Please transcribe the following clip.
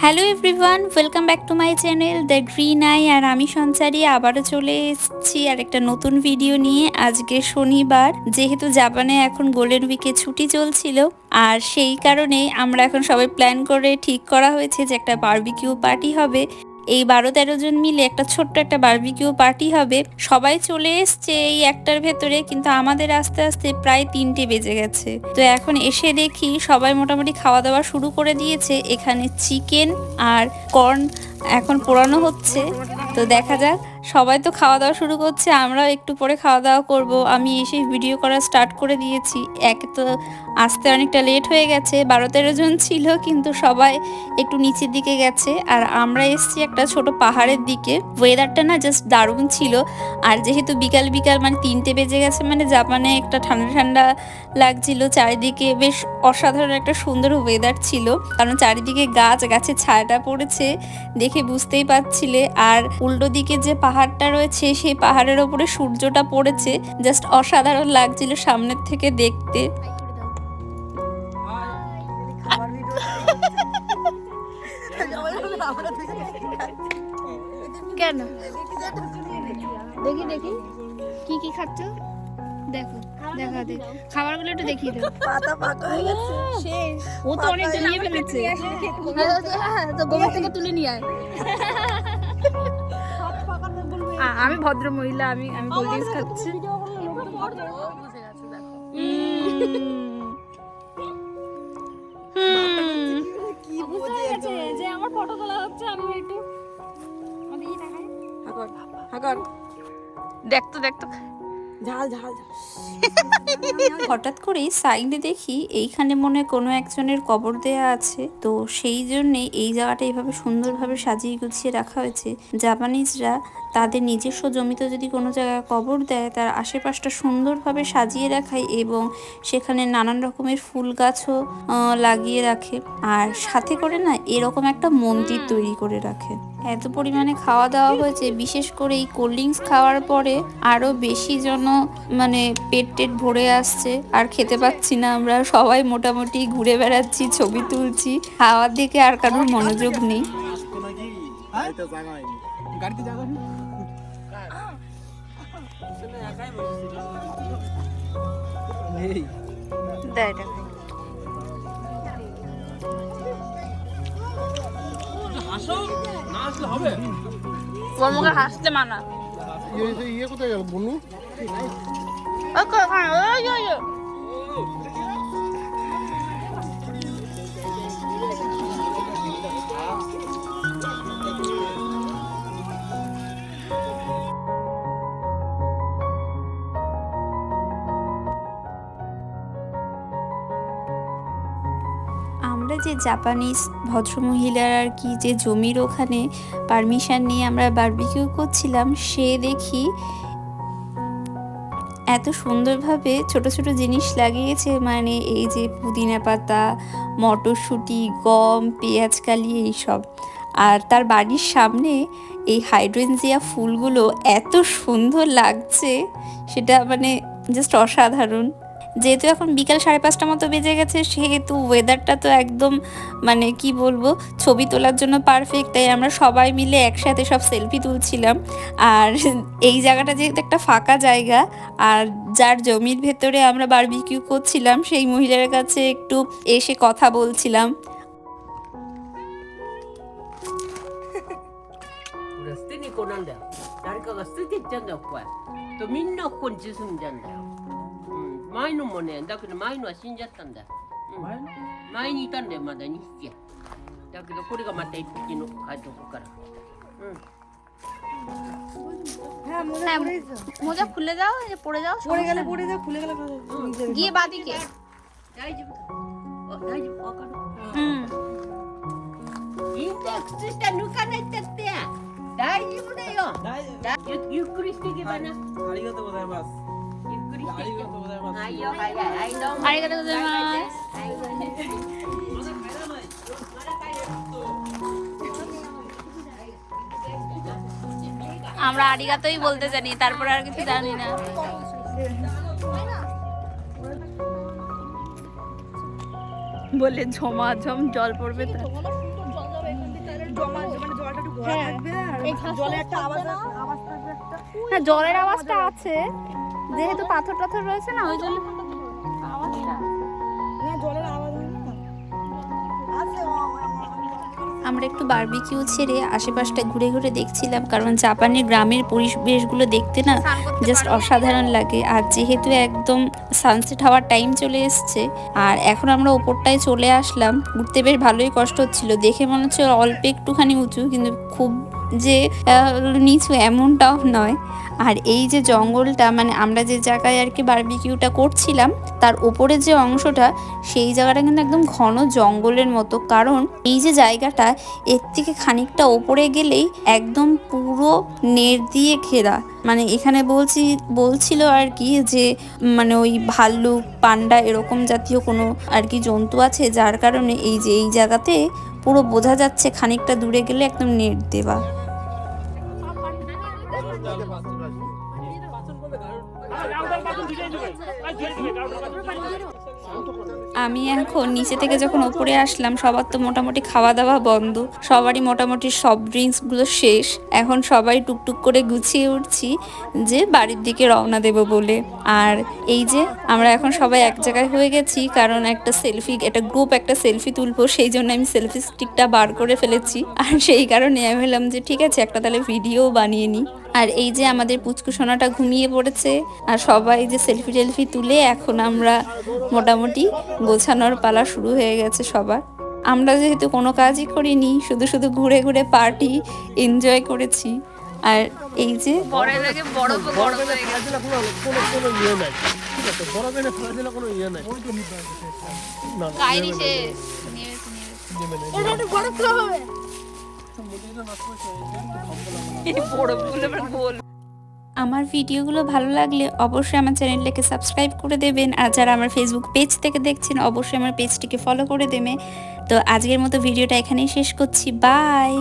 Hello everyone welcome back to my channel the green eye আর আমি সঞ্চারি আবারও চলে এসেছি আর একটা নতুন ভিডিও নিয়ে। আজকে শনিবার, যেহেতু জাপানে এখন গোল্ডেন উইকে ছুটি চলছিল, আর সেই কারণে আমরা এখন সবাই প্ল্যান করে ঠিক করা হয়েছে যে একটা বারবিকিউ পার্টি হবে। এই বারো তেরো জন মিলে একটা ছোট্ট একটা বার্বিকিউ পার্টি হবে। সবাই চলে এসছে এই একটার ভেতরে, কিন্তু আমাদের আস্তে আস্তে প্রায় তিনটে বেজে গেছে। তো এখন এসে দেখি সবাই মোটামুটি খাওয়া দাওয়া শুরু করে দিয়েছে। এখানে চিকেন আর কর্ন এখন পোড়ানো হচ্ছে। তো দেখা যাক সবাই তো খাওয়া দাওয়া শুরু করছে, আমরাও একটু পরে খাওয়া দাওয়া করব। আমি এসে ভিডিও করা স্টার্ট করে দিয়েছি। এক তো আসতে অনেকটা লেট হয়ে গেছে, বারো তেরো জন ছিল, কিন্তু সবাই একটু নিচের দিকে গেছে। আর আমরা এসছি একটা ছোট পাহাড়ের দিকে। ওয়েদারটা না জাস্ট দারুণ ছিল। আর যেহেতু বিকাল বিকাল মানে তিনটে বেজে গেছে মানে জাপানে একটা ঠান্ডা ঠান্ডা লাগছিল। চারিদিকে বেশ অসাধারণ একটা সুন্দর ওয়েদার ছিল। কারণ চারিদিকে গাছ, গাছের ছায়াটা পড়েছে, দেখে বুঝতেই পারছিলে। আর উল্টো দিকে যে পাহাড়টা রয়েছে সেই পাহাড়ের ওপরে সূর্যটা পড়েছে। জাস্ট অসাধারণ লাগছিল সামনের থেকে দেখতে। কেন? দেখি দেখি। কি কি খাচ্ছ? দেখো দেখা দে। খাবারগুলো একটু দেখিয়ে দাও। পাতা পাকা হয়ে গেছে। শেষ ও তো অনেক নিয়ে ফেলেছে। হ্যাঁ, তো গোবর থেকে তুলে নিয়ে আয়। আমি ভদ্র মহিলা আমি আমি কোল্ড ড্রিঙ্কস খাচ্ছি। যে আমার ফটো তোলা হচ্ছে আমি একটু হাগর হাগর। দেখতো দেখতো ঝাল ঝাল ঝাল। হঠাৎ করেই সাইডে দেখি এইখানে মনে হয় কোনো একজনের কবর দেয়া আছে। তো সেই জন্যে এই জায়গাটা এইভাবে সুন্দরভাবে সাজিয়ে গুছিয়ে রাখা হয়েছে। জাপানিজরা তাদের নিজস্ব জমিতে যদি কোনো জায়গায় কবর দেয় তার আশেপাশটা সুন্দরভাবে সাজিয়ে রাখায় এবং সেখানে নানান রকমের ফুল গাছও লাগিয়ে রাখে। আর সাথে করে না এরকম একটা মন্দির তৈরি করে রাখে। এত পরিমাণে খাওয়া দাওয়া হয়েছে বিশেষ করে এই কোল্ড ড্রিঙ্কস খাওয়ার পরে আরও বেশি যেন মানে পেট টেট ভরে আসছে। আর খেতে পাচ্ছি না আমরা সবাই মোটামুটি ঘুরে বেড়াচ্ছি ছবি তুলছি। খাওয়ার দিকে আর কারোর মনোযোগ নেই। গাড়িতে জায়গা নেই। হবে। ওর মুখে হাসতে মানা। ইয়ে ইয়ে কোথায় গেল বনু? ওখানে ওই আমরা যে জাপানিজ ভদ্রমহিলার আর কি যে জমির ওখানে পারমিশন নিয়ে আমরা বারবিকিউ করছিলাম, সে দেখি এত সুন্দরভাবে ছোট ছোট জিনিস লাগিয়েছে। মানে এই যে পুদিনা পাতা, মটরশুঁটি, গম পেঁয়াজকালি এইসব। আর তার বাড়ির সামনে এই হাইড্রেনজিয়া ফুলগুলো এত সুন্দর লাগছে, সেটা মানে জাস্ট অসাধারণ। যেহেতু এখন বিকাল সাড়ে পাঁচটা মতো বেজে গেছে সেহেতু ওয়েদারটা তো একদম মানে কি বলবো ছবি তোলার জন্য পারফেক্ট তাই আমরা সবাই মিলে একসাথে সব সেলফি তুলছিলাম আর এই জায়গাটা যেহেতু একটা ফাঁকা জায়গা আর যার জমির ভেতরে আমরা বারবিকিউ করছিলাম সেই মহিলার কাছে একটু এসে কথা বলছিলাম ほら捨て猫なんだよ誰かが捨ててっちゃうんだよここへとみんなここに住んじゃうんだよ、うん、 前のもねだけど前のは死んじゃったんだよ、うん、前にいたんだよまだ2匹だけどこれがまた1匹の帰ってここからうん হ্যাঁ মনে হ্যাঁ, পড়েছে মোজা খুলে যাও এই যে পড়ে যাও পড়ে গেলে পড়ে যাও খুলে গেলে নিজে গিয়ে বাদিকে 大丈夫あ大丈夫わかる হুম いいんだよ靴下抜かないったって大丈夫だよだゆゆっくりしていけばな、ありがとうございます ありがとうございますはいはい আমরা আরিগাতোই বলতে জানি তারপরে আর কিছু জানি না বলে ঝমাঝম জল পড়বে তার জমা মানে জলটা একটু ভরা হ্যাঁ। থাকবে আর এই ঘাসটা জলে একটা থাকবে আওয়াজ না? আসবে- আওয়াজ থাকবে একটা হ্যাঁ জলের আওয়াজটা আছে যেহেতু পাথর টাথর রয়েছে না ওই জন্য আওয়াজটা না জলের আওয়াজ আমরা একটু বারবিকিউ ছেড়ে আশেপাশটা ঘুরে ঘুরে দেখছিলাম কারণ জাপানের গ্রামের পরিবেশগুলো দেখতে না জাস্ট অসাধারণ লাগে। আর যেহেতু একদম সানসেট হওয়ার টাইম চলে এসছে আর এখন আমরা ওপরটায় চলে আসলাম উঠতে বেশ ভালোই কষ্ট হচ্ছিল। দেখে মনে হচ্ছে অল্প একটুখানি উঁচু কিন্তু খুব যে নিচু এমনটাও নয়। আর এই যে জঙ্গলটা মানে আমরা যে জায়গায় আর কি বার্বিকিউটা করছিলাম, তার ওপরের যে অংশটা, সেই জায়গাটা কিন্তু একদম ঘন জঙ্গলের মতো। কারণ এই যে জায়গাটা, এর থেকে খানিকটা ওপরে গেলেই একদম পুরো নেট দিয়ে ঘেরা। মানে এখানে বলছি, বলছিল আর কি যে মানে ওই ভাল্লুক, পান্ডা এরকম জাতীয় কোনো আর কি জন্তু আছে, যার কারণে এই যে, এই জায়গাতে পুরো বোঝা যাচ্ছে খানিকটা দূরে গেলে একদম নেট দেওয়া। আমি এখন নিচে থেকে যখন ওপরে আসলাম, সবার তো মোটামুটি খাওয়া দাওয়া বন্ধ। সবারই মোটামুটি সব ড্রিঙ্কসগুলো শেষ। এখন সবাই টুকটুক করে গুছিয়ে উঠছি যে বাড়ির দিকে রওনা দেব বলে। আর এই যে আমরা এখন সবাই এক জায়গায় হয়ে গেছি, কারণ একটা সেলফি একটা গ্রুপ একটা সেলফি তুলবো, সেই জন্য আমি সেলফি স্টিকটা বার করে ফেলেছি। আর সেই কারণে আমি ভাবলাম যে, ঠিক আছে, একটা তাহলে ভিডিও বানিয়ে নিই। আর এই যে আমাদের পুচকু সোনাটা ঘুমিয়ে পড়েছে আর সবাই যে সেলফি টেলফি তুলে এখন আমরা মোটামুটি গোছানোর পালা শুরু হয়ে গেছে সবার। আমরা যেহেতু কোনো কাজই করিনি শুধু শুধু ঘুরে ঘুরে পার্টি এনজয় করেছি। আর এই যে বড় আমার ভিডিওগুলো ভালো লাগলে অবশ্যই আমার চ্যানেলটাকে সাবস্ক্রাইব করে দেবেন। আর যারা আমার ফেসবুক পেজ থেকে দেখছেন, অবশ্যই আমার পেজটিকে ফলো করে দেবে তো আজকের মতো ভিডিওটা এখানেই শেষ করছি। বাই